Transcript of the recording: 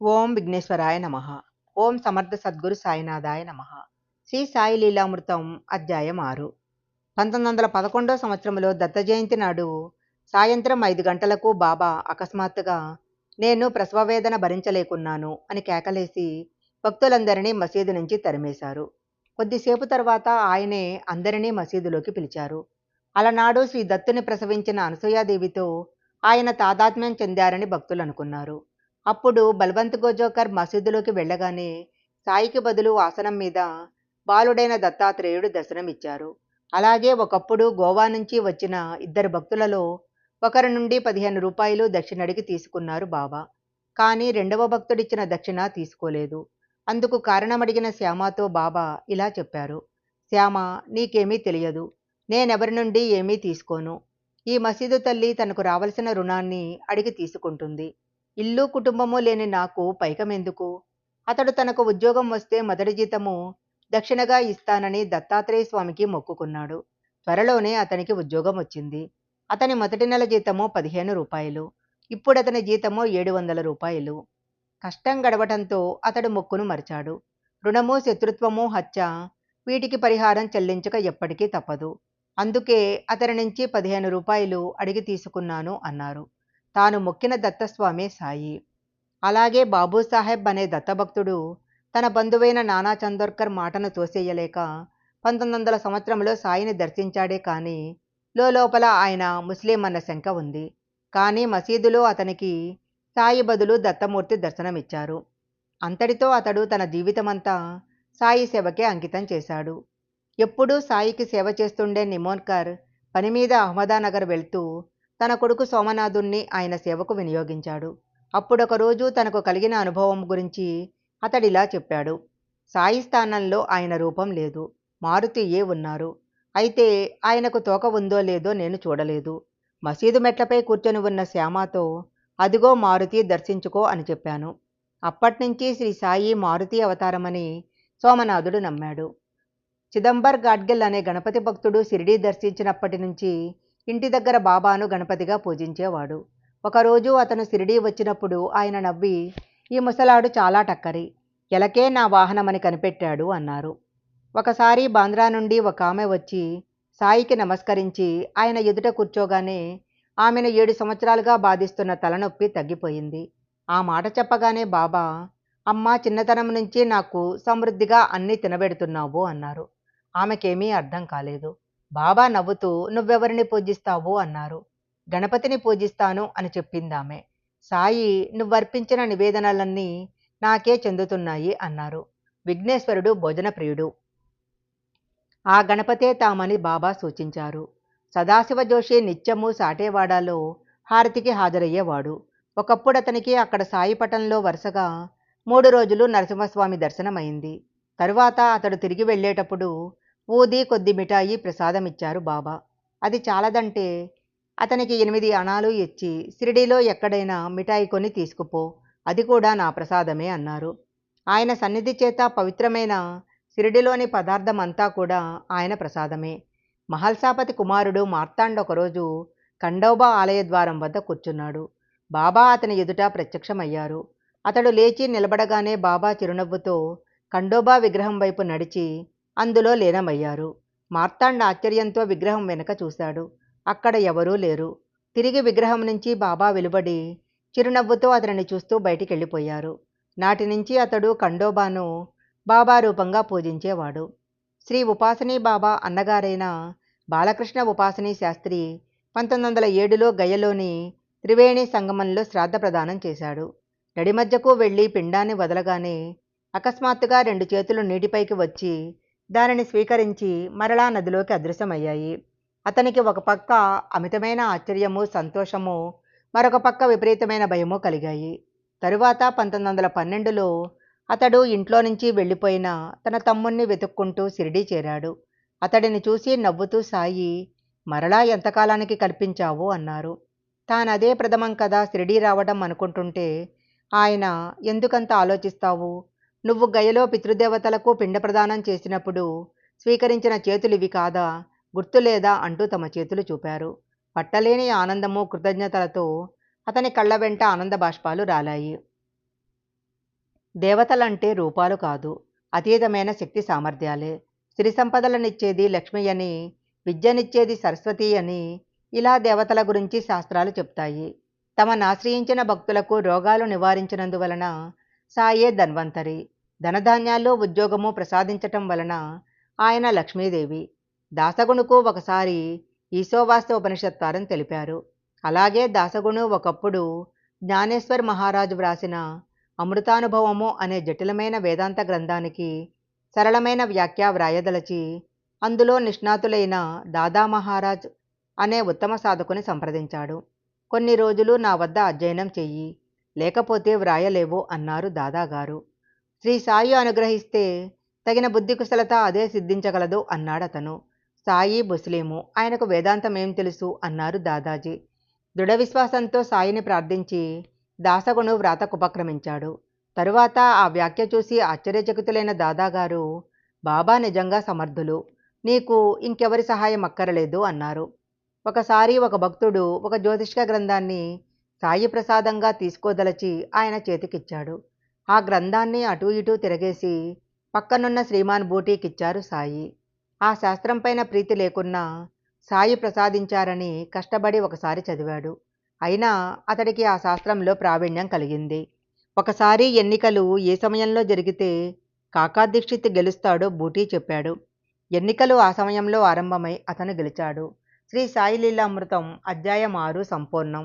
ఓం విఘ్నేశ్వరాయ నమ. ఓం సమర్థ సద్గురు సాయినాథాయ నమ. శ్రీ సాయి లీలామృతం అధ్యాయం ఆరు. పంతొమ్మిది వందల పదకొండో సంవత్సరంలో దత్త జయంతి నాడు సాయంత్రం ఐదు గంటలకు బాబా అకస్మాత్తుగా నేను ప్రసవవేదన భరించలేకున్నాను అని కేకలేసి భక్తులందరినీ మసీదు నుంచి తరిమేశారు. కొద్దిసేపు తర్వాత ఆయనే అందరినీ మసీదులోకి పిలిచారు. అలనాడు శ్రీ దత్తుని ప్రసవించిన అనసూయాదేవితో ఆయన తాదాత్మ్యం చెందారని భక్తులు అనుకున్నారు. అప్పుడు బల్వంత్ గోజోకర్ మసీదులోకి వెళ్ళగానే సాయికి బదులు ఆసనం మీద బాలుడైన దత్తాత్రేయుడు దర్శనమిచ్చారు. అలాగే ఒకప్పుడు గోవా నుంచి వచ్చిన ఇద్దరు భక్తులలో ఒకరి నుండి పదిహేను రూపాయలు దక్షిణడికి తీసుకున్నారు బాబా కానీ రెండవ భక్తుడిచ్చిన దక్షిణ తీసుకోలేదు. అందుకు కారణమడిగిన శ్యామతో బాబా ఇలా చెప్పారు. శ్యామ నీకేమీ తెలియదు. నేనెవరి నుండి ఏమీ తీసుకోను. ఈ మసీదు తల్లి తనకు రావలసిన రుణాన్ని అడిగి తీసుకుంటుంది. ఇల్లు కుటుంబము లేని నాకు పైకమెందుకు? అతడు తనకు ఉద్యోగం వస్తే మొదటి జీతము దక్షిణగా ఇస్తానని దత్తాత్రేయ స్వామికి మొక్కుకున్నాడు. త్వరలోనే అతనికి ఉద్యోగం వచ్చింది అతని మొదటి నెల జీతము పదిహేను రూపాయలు. ఇప్పుడు అతని జీతము ఏడు వందల రూపాయలు. కష్టం గడవటంతో అతడు మొక్కును మరిచాడు. రుణము శత్రుత్వము హత్య వీటికి పరిహారం చెల్లించక ఎప్పటికీ తప్పదు. అందుకే అతని నుంచి పదిహేను రూపాయలు అడిగి తీసుకున్నాను అన్నారు. తాను మొక్కిన దత్తస్వామి సాయి. అలాగే బాబూసాహెబ్ అనే దత్తభక్తుడు తన బంధువైన నానా చందోర్కర్ మాటను తోసేయలేక పంతొమ్మిది వందల సంవత్సరంలో సాయిని దర్శించాడే కానీ లోపల ఆయన ముస్లిం అన్న శంక ఉంది. కానీ మసీదులో అతనికి సాయి బదులు దత్తమూర్తి దర్శనమిచ్చారు. అంతటితో అతడు తన జీవితమంతా సాయి సేవకే అంకితం చేశాడు. ఎప్పుడూ సాయికి సేవ చేస్తుండే నిమోన్కర్ పని మీద అహ్మదానగర్ వెళ్తూ తన కొడుకు సోమనాథుణ్ణి ఆయన సేవకు వినియోగించాడు. అప్పుడొక రోజు తనకు కలిగిన అనుభవం గురించి అతడిలా చెప్పాడు. సాయి స్థానంలో ఆయన రూపం లేదు. మారుతియే ఉన్నారు? అయితే ఆయనకు తోక ఉందో లేదో నేను చూడలేదు. మసీదు మెట్లపై కూర్చొని ఉన్న శ్యామతో అదిగో మారుతి దర్శించుకో అని చెప్పాను. అప్పట్నుంచి శ్రీ సాయి మారుతి అవతారమని సోమనాథుడు నమ్మాడు. చిదంబర్ గాడ్గిల్ అనే గణపతి భక్తుడు షిరిడీ దర్శించినప్పటి నుంచి ఇంటి దగ్గర బాబాను గణపతిగా పూజించేవాడు. ఒకరోజు అతను షిరిడీ వచ్చినప్పుడు ఆయన నవ్వి ఈ ముసలాడు చాలా టక్కరి. ఎలకే నా వాహనమని కనిపెట్టాడు అన్నారు. ఒకసారి బాంద్రా నుండి ఒక ఆమె వచ్చి సాయికి నమస్కరించి ఆయన ఎదుట కూర్చోగానే ఆమెను ఏడు సంవత్సరాలుగా బాధిస్తున్న తలనొప్పి తగ్గిపోయింది. ఆ మాట చెప్పగానే బాబా అమ్మ చిన్నతనం నుంచి నాకు సమృద్ధిగా అన్నీ తినబెడుతున్నావు అన్నారు. ఆమెకేమీ అర్థం కాలేదు. బాబా నవ్వుతూ నువ్వెవరిని పూజిస్తావు అన్నారు. గణపతిని పూజిస్తాను అని చెప్పిందామె. సాయి నువ్వర్పించిన నివేదనలన్నీ నాకే చెందుతున్నాయి అన్నారు. విఘ్నేశ్వరుడు భోజన ప్రియుడు ఆ గణపతే తామని బాబా సూచించారు. సదాశివ జోషి నిత్యము సాటేవాడాలో హారతికి హాజరయ్యేవాడు. ఒకప్పుడు అతనికి అక్కడ సాయి పటంలో వరుసగా మూడు రోజులు నరసింహస్వామి దర్శనమైంది. తరువాత అతడు తిరిగి వెళ్ళేటప్పుడు ఊది కొద్ది మిఠాయి ప్రసాదమిచ్చారు బాబా. అది చాలదంటే అతనికి ఎనిమిది అణాలు ఇచ్చి షిరిడీలో ఎక్కడైనా మిఠాయి కొని తీసుకుపో అది కూడా నా ప్రసాదమే అన్నారు. ఆయన సన్నిధి చేత పవిత్రమైన షిరిడిలోని పదార్థం అంతా కూడా ఆయన ప్రసాదమే. మహల్సాపతి కుమారుడు మార్తాండ ఒకరోజు ఖండోబా ఆలయ ద్వారం వద్ద కూర్చున్నాడు. బాబా అతని ఎదుట ప్రత్యక్షమయ్యారు. అతడు లేచి నిలబడగానే బాబా చిరునవ్వుతో ఖండోబా విగ్రహం వైపు నడిచి అందులో లీనమయ్యారు. మార్తాండ ఆశ్చర్యంతో విగ్రహం వెనక చూశాడు. అక్కడ ఎవరూ లేరు. తిరిగి విగ్రహం నుంచి బాబా వెలువడి చిరునవ్వుతో అతనిని చూస్తూ బయటికి వెళ్ళిపోయారు నాటి నుంచి అతడు ఖండోబాను బాబా రూపంగా పూజించేవాడు. శ్రీ ఉపాసనీ బాబా అన్నగారైన బాలకృష్ణ ఉపాసనీ శాస్త్రి పంతొమ్మిది వందల ఏడులో గయలోని త్రివేణి సంగమంలో శ్రాద్ధ ప్రదానం చేశాడు. నడిమధ్యకు వెళ్ళి పిండాన్ని వదలగానే అకస్మాత్తుగా రెండు చేతులు నీటిపైకి వచ్చి దానిని స్వీకరించి మరలా నదిలోకి అదృశ్యమయ్యాయి. అతనికి ఒక పక్క అమితమైన ఆశ్చర్యము సంతోషము మరొక పక్క విపరీతమైన భయము కలిగాయి. తరువాత పంతొమ్మిది వందల పన్నెండులో అతడు ఇంట్లో నుంచి వెళ్ళిపోయిన తన తమ్ముణ్ణి వెతుక్కుంటూ షిరిడీ చేరాడు. అతడిని చూసి నవ్వుతూ సాయి మరలా ఎంతకాలానికి కల్పించావు? అన్నారు. తానదే ప్రథమం కదా షిరిడీ రావడం అనుకుంటుంటే ఆయన ఎందుకంత ఆలోచిస్తావు? నువ్వు గయలో పితృదేవతలకు పిండ ప్రదానం చేసినప్పుడు స్వీకరించిన చేతులు ఇవి కాదా గుర్తులేదా అంటూ తమ చేతులు చూపారు. పట్టలేని ఆనందము కృతజ్ఞతలతో అతని కళ్ళ వెంట ఆనంద బాష్పాలు రాలాయి. దేవతలంటే రూపాలు కాదు అతీతమైన శక్తి సామర్థ్యాలే. సిరి సంపదలనిచ్చేది లక్ష్మి అని విద్యనిచ్చేది సరస్వతి అని ఇలా దేవతల గురించి శాస్త్రాలు చెప్తాయి. తమను ఆశ్రయించిన భక్తులకు రోగాలు నివారించినందువలన సాయే ధన్వంతరి. ధనధాన్యాల్లో ఉద్యోగము ప్రసాదించటం వలన ఆయన లక్ష్మీదేవి. దాసగుణుకు ఒకసారి ఈశోవాస్త ఉపనిషత్వారం తెలిపారు. అలాగే దాసగుణు ఒకప్పుడు జ్ఞానేశ్వర్ మహారాజు వ్రాసిన అమృతానుభవము అనే జటిలమైన వేదాంత గ్రంథానికి సరళమైన వ్యాఖ్య వ్రాయదలచి అందులో నిష్ణాతులైన దాదా మహారాజ్ అనే ఉత్తమ సాధకుని సంప్రదించాడు. కొన్ని రోజులు నా వద్ద అధ్యయనం చెయ్యి లేకపోతే వ్రాయలేవు అన్నారు దాదాగారు. శ్రీ సాయి అనుగ్రహిస్తే తగిన బుద్ధి కుశలత అదే సిద్ధించగలదు అన్నాడతను సాయి ముస్లిము ఆయనకు వేదాంతం ఏం తెలుసు? అన్నారు దాదాజీ. దృఢ విశ్వాసంతో సాయిని ప్రార్థించి దాసగును వ్రాతకు ఉపక్రమించాడు. తరువాత ఆ వ్యాఖ్య చూసి ఆశ్చర్యచకితులైన దాదాగారు బాబా నిజంగా సమర్థులు. నీకు ఇంకెవరి సహాయం అక్కరలేదు అన్నారు. ఒకసారి ఒక భక్తుడు ఒక జ్యోతిష్క గ్రంథాన్ని సాయి ప్రసాదంగా తీసుకోదలచి ఆయన చేతికిచ్చాడు. ఆ గ్రంథాన్ని అటూ ఇటూ తిరగేసి పక్కనున్న శ్రీమాన్ బూటీకిచ్చారు సాయి. ఆ శాస్త్రంపైన ప్రీతి లేకున్నా సాయి ప్రసాదించారని కష్టపడి ఒకసారి చదివాడు. అయినా అతడికి ఆ శాస్త్రంలో ప్రావీణ్యం కలిగింది. ఒకసారి ఎన్నికలు ఏ సమయంలో జరిగితే కాకా దీక్షిత్ గెలుస్తాడో బూటీ చెప్పాడు. ఎన్నికలు ఆ సమయంలో ఆరంభమై అతను గెలిచాడు. శ్రీ సాయి లీలామృతం అధ్యాయం ఆరు సంపూర్ణం.